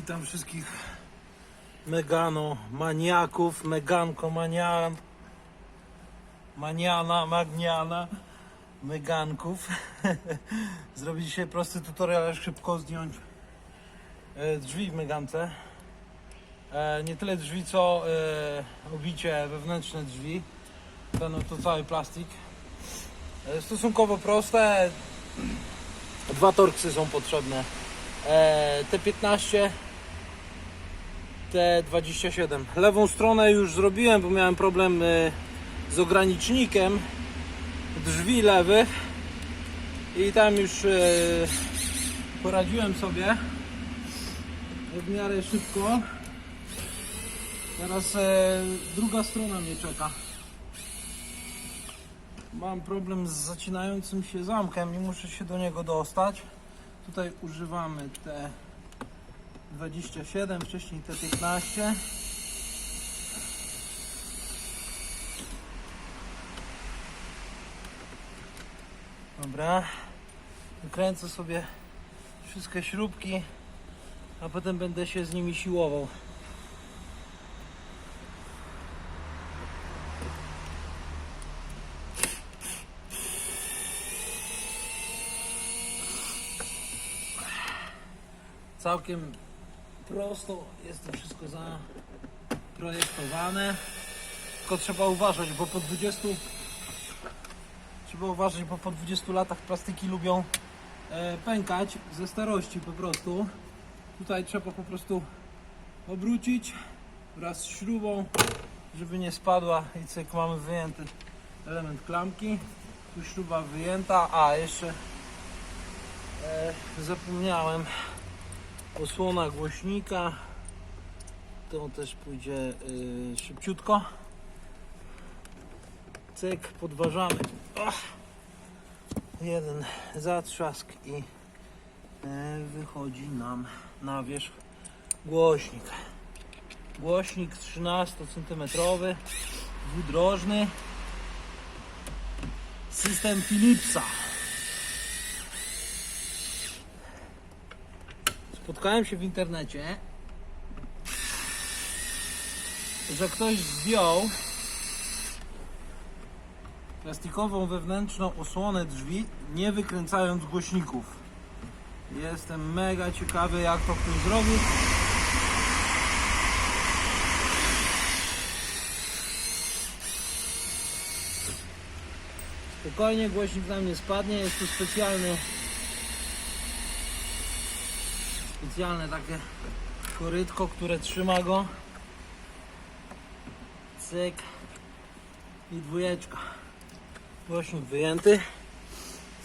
Witam wszystkich megano maniaków, meganko manian, maniana, magniana, meganków. Zrobię dzisiaj prosty tutorial, jak szybko zdjąć e, drzwi w megance. E, Nie tyle drzwi, co e, obicie wewnętrzne drzwi. Ten oto cały plastik. Stosunkowo proste. Dwa torksy są potrzebne. E, T15 T27 lewą stronę już zrobiłem, bo miałem problem e, z ogranicznikiem drzwi lewych. I tam już e, poradziłem sobie w miarę szybko. Teraz e, druga strona mnie czeka. Mam problem z zacinającym się zamkiem i muszę się do niego dostać. Tutaj używamy T27, wcześniej T15. Dobra. Wykręcę sobie wszystkie śrubki, a potem będę się z nimi siłował. Całkiem prosto jest to wszystko zaprojektowane. Tylko trzeba uważać, bo po 20 trzeba uważać, bo po 20 latach plastiki lubią e, pękać ze starości po prostu. Tutaj trzeba po prostu obrócić wraz z śrubą, żeby nie spadła i cyk mamy wyjęty element klamki. Tu śruba wyjęta, a jeszcze e, zapomniałem osłona głośnika. To też pójdzie y, szybciutko. Cyk, podważamy. Jeden zatrzask i y, wychodzi nam na wierzch głośnik. Głośnik 13 cm dwudrożny system Philipsa spotkałem się w internecie, że ktoś zdjął plastikową wewnętrzną osłonę drzwi, nie wykręcając głośników. Jestem mega ciekawy, jak to ktoś zrobił. Spokojnie, głośnik nam nie spadnie. Jest tu specjalny specjalne takie korytko, które trzyma go. Cyk i dwójeczka. Głośnik wyjęty.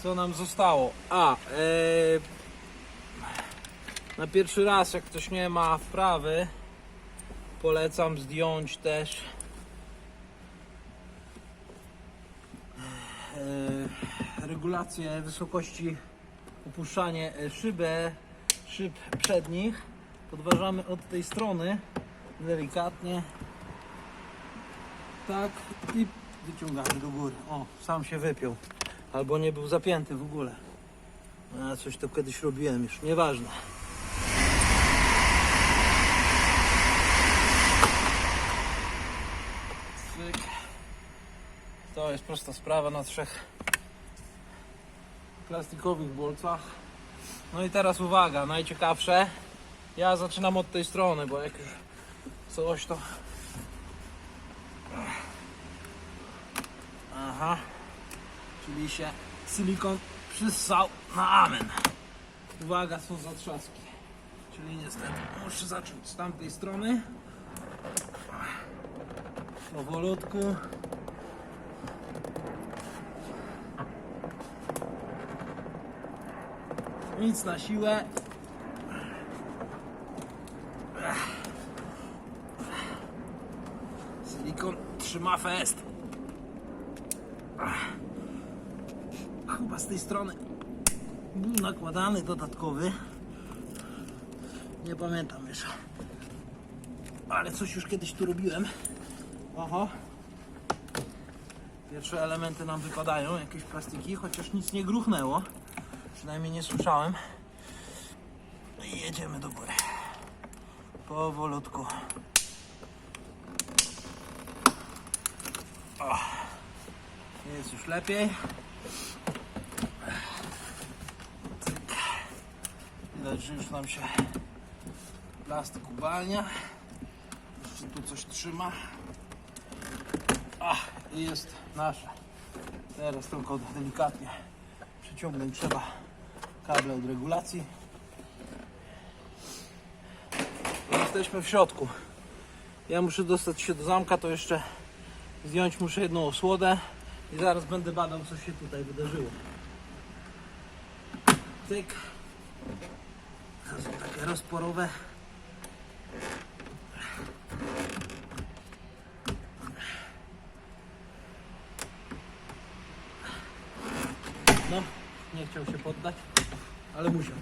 Co nam zostało? A, e, na pierwszy raz, jak ktoś nie ma wprawy, polecam zdjąć też e, regulację wysokości opuszczanie e, szybę szyb przednich podważamy od tej strony delikatnie. Tak i wyciągamy do góry. O sam się wypiął. Albo nie był zapięty w ogóle. A coś to kiedyś robiłem już. Nieważne. Cyk. to jest prosta sprawa na trzech plastikowych bolcach no i teraz uwaga, najciekawsze. Ja zaczynam od tej strony, bo jak coś to. Aha. Czyli się silikon przyssał na amen. Uwaga, są zatrzaski. Czyli niestety muszę zacząć z tamtej strony. Powolutku. Nic na siłę. Silikon trzyma fest. Chyba z tej strony był nakładany dodatkowy. Nie pamiętam już. Ale coś już kiedyś tu robiłem. Oho. Pierwsze elementy nam wypadają, jakieś plastiki, chociaż nic nie gruchnęło. Przynajmniej nie słyszałem. No i jedziemy do góry. Powolutku. O, jest już lepiej. Widać, że już nam się plastik uwalnia. Jeszcze tu coś trzyma. A, i jest nasze. Teraz tylko delikatnie przyciągnąć trzeba kable od regulacji. Jesteśmy w środku. Ja muszę dostać się do zamka, to jeszcze zdjąć muszę jedną osłodę i zaraz będę badał, co się tutaj wydarzyło. Cyk. To są takie rozporowe. No, nie chciał się poddać, ale musiał.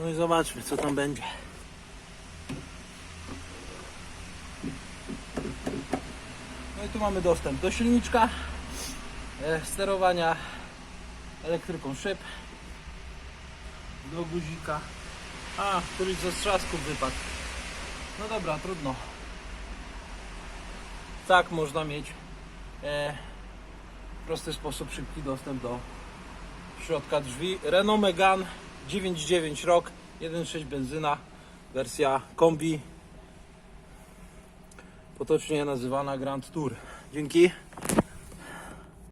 No i zobaczmy, co tam będzie. No i tu mamy dostęp do silniczka, e, sterowania elektryką szyb, do guzika. A, któryś ze strzasków wypadł. No dobra, trudno. Tak można mieć e, prosty sposób szybki dostęp do środka drzwi. Renault Megane 9.9 rok, 1.6 benzyna, wersja kombi, potocznie nazywana Grand Tour. Dzięki.